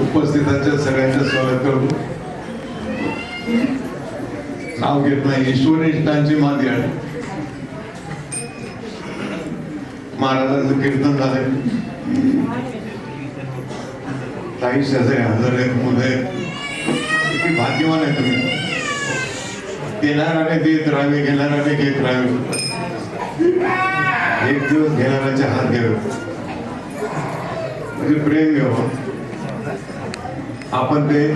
उपस्थितांच्या सगळ्यांचं स्वागत करतो. नाव घेत नाही ईश्वरिष्ठांची माती आहे. महाराजांचं कीर्तन झालंय. काही शेजारी हजर आहेत मुलं किती भाग्यवान आहे तुम्ही. देणाराने देत राहावे घेणाराने घेत राहावे. एक दिवस घेणाऱ्याचे हात घ्यावे म्हणजे प्रेम घ्यावं हो. आपण ते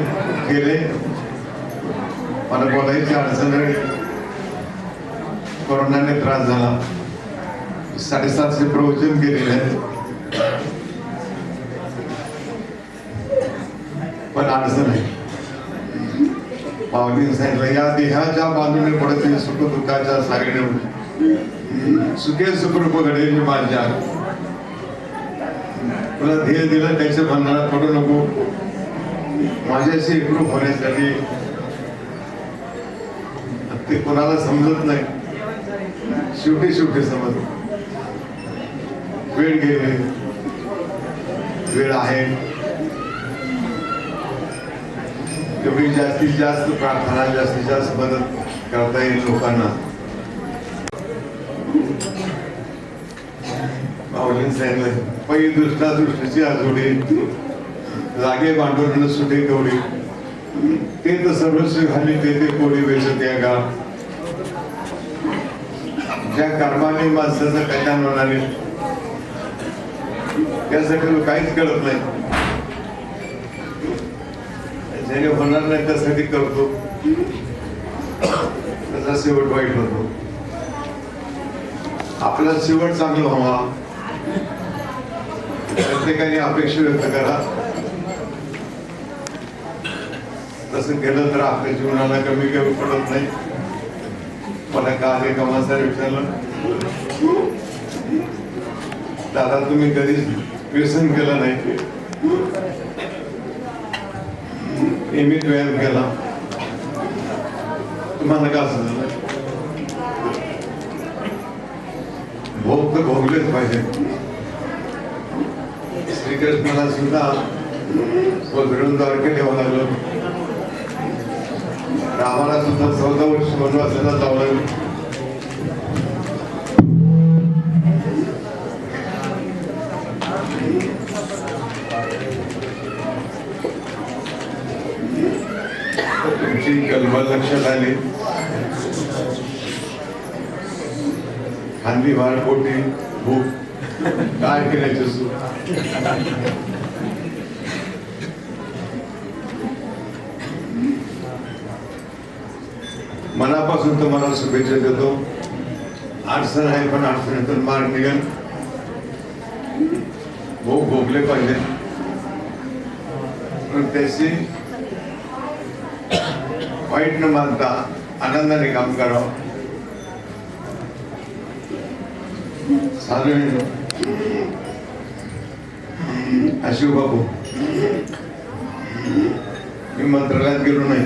केले. मला बोलायची अडचण कोरोनाने त्रास झाला. साडेसातशे प्रवचन केलेले. पण अडचण आहे पावली सांगितलं या देहाच्या बाजूने पडते सुख दुःखाच्या सागणे सुखे सुखरूप घडेल माझ्या. तुला ध्येय दिलं त्याच्या बंधनात पडू नको. माझ्याशी एकरूप होण्यासाठी. ते कोणाला समजत नाही. शेवटी शेवटी समज वेळ गेले. वेळ आहे. कमी जास्तीत जास्त प्रार्थना जास्तीत जास्त मदत करता येईल लोकांना. माऊलींनी सांगितलं पै दृष्टा दृष्टीची आजोडी लागे भांडवल सुटे कवडी. ते तर सर्वस्व घाली ते ते कोडी वेचत या गा ज्या कर्माने माणसाचं कल्याण होणार. आहे त्यासाठी काहीच कळत नाही. ज्याने होणार नाही त्यासाठी करतो. त्याचा शेवट वाईट होतो. आपला शेवट चांगला व्हावा. प्रत्येकाने अपेक्षा व्यक्त करा. तसं केलं तर आपल्या जीवनाला कमी कमी पडत नाही. मला का हे कमाचा विचारलं? दादा तुम्ही कधीच व्यसन केलं नाही. नियमित व्यायाम केला. तुम्हाला का असं झालं? भोग तर भोगलेच पाहिजे. श्रीकृष्णाला सुद्धा वगळून द्वारके ठेवावं लागलं. रामाला सुद्धा चौदा वर्ष वनवासाला जावं लागलं. तुमची कल्पना लक्षात आली. खांदी वार पोटी भूक. काय करायचं सुख मनापासून तुम्हाला शुभेच्छा देतो. अडचण आहे पण अडचणीतून मार्ग निघेल. भोग भोगले पाहिजे. पण त्याची वाईट न मानता आनंदाने काम करावं. साधारण आशिव बाबू मी मंत्रालयात गेलो नाही.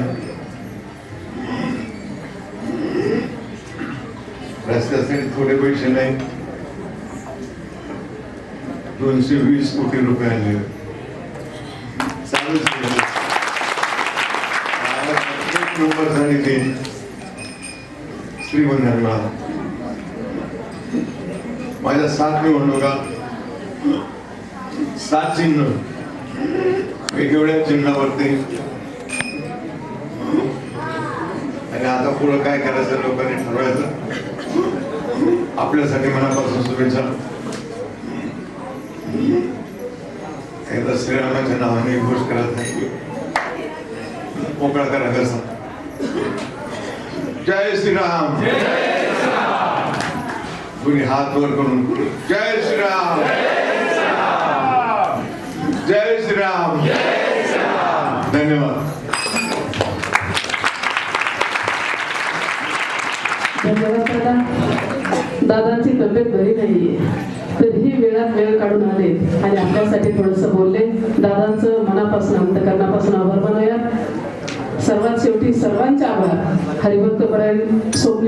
रस्त्यासाठी थोडे पैसे नाही. दोनशे वीस कोटी रुपये आले. चालूच केलं. नंबर झाली ते. श्रीमंत माझ्या सात निवडणुका सात चिन्ह. वेगवेगळ्या चिन्हावरती. आणि आता पुढं काय करायचं लोकांनी ठरवायचं? आपल्यासाठी मनापासून शुभेच्छा. एकदा श्रीरामाच्या नावाने घोष करत नाही मोकळा करा कसा जय श्रीराम. कुणी हात वर करून जय श्रीराम. जय श्रीराम. धन्यवाद. दादांची तब्येत बरी नाहीये. तरीही वेळात वेळ काढून आले. आणि आपल्यासाठी थोडस बोलले. दादांचं मनापासून अंतकरणापासून आभार मानूया. सर्वात शेवटी सर्वांचे आभार. हरिभक्त परायण सोपले.